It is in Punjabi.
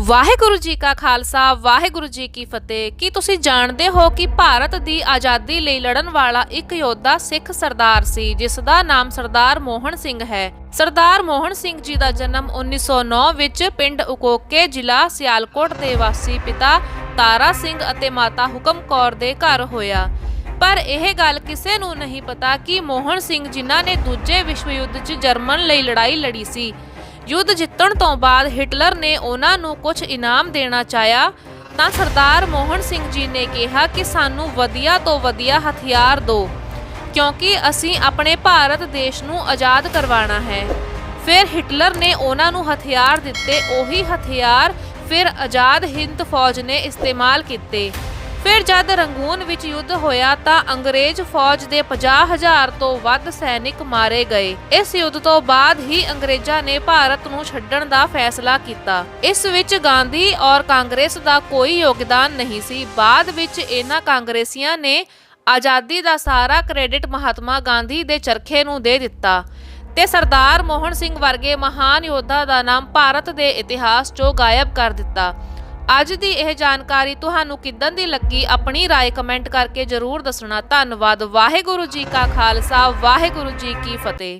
ਵਾਹਿਗੁਰੂ ਜੀ ਕਾ ਖਾਲਸਾ, ਵਾਹਿਗੁਰੂ ਜੀ ਕੀ ਫਤਿਹ। ਕੀ ਤੁਸੀਂ ਜਾਣਦੇ ਹੋ ਕਿ ਭਾਰਤ ਦੀ ਆਜ਼ਾਦੀ ਲਈ ਲੜਨ ਵਾਲਾ ਇੱਕ ਯੋਧਾ ਸਿੱਖ ਸਰਦਾਰ ਸੀ, ਜਿਸ ਦਾ ਨਾਮ ਸਰਦਾਰ ਮੋਹਨ ਸਿੰਘ ਹੈ? ਸਰਦਾਰ ਮੋਹਨ ਸਿੰਘ ਜੀ ਦਾ ਜਨਮ 1909 ਵਿੱਚ ਪਿੰਡ ਉਕੋਕੇ ਜ਼ਿਲ੍ਹਾ ਸਿਆਲਕੋਟ ਦੇ ਵਾਸੀ ਪਿਤਾ ਤਾਰਾ ਸਿੰਘ ਅਤੇ ਮਾਤਾ ਹੁਕਮ ਕੌਰ ਦੇ ਘਰ ਹੋਇਆ। ਪਰ ਇਹ ਗੱਲ ਕਿਸੇ ਨੂੰ ਨਹੀਂ ਪਤਾ ਕਿ ਮੋਹਨ ਸਿੰਘ ਜਿਨ੍ਹਾਂ ਨੇ ਦੂਜੇ ਵਿਸ਼ਵ ਯੁੱਧ 'ਚ ਜਰਮਨ ਲਈ ਲੜਾਈ ਲੜੀ ਸੀ ਯੁੱਧ ਜਿੱਤਣ ਤੋਂ ਬਾਅਦ ਹਿਟਲਰ ਨੇ ਉਹਨਾਂ ਨੂੰ ਕੁਝ ਇਨਾਮ ਦੇਣਾ ਚਾਹਿਆ, ਤਾਂ ਸਰਦਾਰ ਮੋਹਨ ਸਿੰਘ ਜੀ ਨੇ ਕਿਹਾ ਕਿ ਸਾਨੂੰ ਵਧੀਆ ਤੋਂ ਵਧੀਆ ਹਥਿਆਰ ਦਿਓ ਕਿਉਂਕਿ ਅਸੀਂ ਆਪਣੇ ਭਾਰਤ ਦੇਸ਼ ਨੂੰ ਆਜ਼ਾਦ ਕਰਵਾਉਣਾ ਹੈ। ਫਿਰ ਹਿਟਲਰ ਨੇ ਉਹਨਾਂ ਨੂੰ ਹਥਿਆਰ ਦਿੱਤੇ, ਉਹੀ ਹਥਿਆਰ ਫਿਰ ਆਜ਼ਾਦ ਹਿੰਦ ਫੌਜ ਨੇ ਇਸਤੇਮਾਲ ਕੀਤੇ। ਫਿਰ ਜਦ ਰੰਗੂਨ ਵਿੱਚ ਯੁੱਧ ਹੋਇਆ ਤਾਂ ਅੰਗਰੇਜ਼ ਫੌਜ ਦੇ 50000 ਤੋਂ ਵੱਧ ਸੈਨਿਕ ਮਾਰੇ ਗਏ। ਇਸ ਯੁੱਧ ਤੋਂ ਬਾਅਦ ਹੀ ਅੰਗਰੇਜ਼ਾਂ ਨੇ ਭਾਰਤ ਨੂੰ ਛੱਡਣ ਦਾ ਫੈਸਲਾ ਕੀਤਾ। ਇਸ ਵਿੱਚ ਗਾਂਧੀ ਔਰ ਕਾਂਗਰਸ ਦਾ ਕੋਈ ਯੋਗਦਾਨ ਨਹੀਂ ਸੀ। ਬਾਅਦ ਵਿੱਚ ਇਹਨਾਂ ਕਾਂਗਰਸੀਆਂ ਨੇ ਆਜ਼ਾਦੀ ਦਾ ਸਾਰਾ ਕ੍ਰੈਡਿਟ ਮਹਾਤਮਾ ਗਾਂਧੀ ਦੇ ਚਰਖੇ ਨੂੰ ਦੇ ਦਿੱਤਾ ਤੇ ਸਰਦਾਰ ਮੋਹਨ ਸਿੰਘ ਵਰਗੇ ਮਹਾਨ ਯੋਧਾ ਦਾ ਨਾਮ ਭਾਰਤ ਦੇ ਇਤਿਹਾਸ 'ਚੋਂ ਗਾਇਬ ਕਰ ਦਿੱਤਾ। ਅੱਜ ਦੀ ਇਹ ਜਾਣਕਾਰੀ ਤੁਹਾਨੂੰ ਕਿੱਦਾਂ ਦੀ ਲੱਗੀ ਆਪਣੀ رائے ਕਮੈਂਟ ਕਰਕੇ ਜਰੂਰ ਦੱਸਣਾ ਧੰਨਵਾਦ ਵਾਹਿਗੁਰੂ ਜੀ ਕਾ ਖਾਲਸਾ ਵਾਹਿਗੁਰੂ ਜੀ ਕੀ ਫਤਿਹ